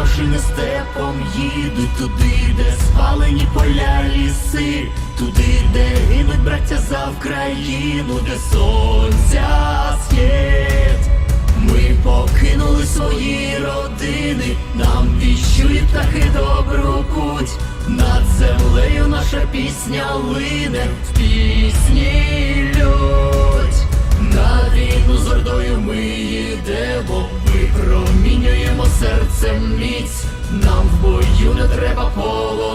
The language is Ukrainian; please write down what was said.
машини степом їдуть туди, де спалені поля ліси, туди, де гинуть браття за Вкраїну, де сонця схід. Ми покинули свої родини, нам віщують птахи добру путь. Над землею наша пісня лине, в пісні серцем міць. Нам в бою не треба всіх.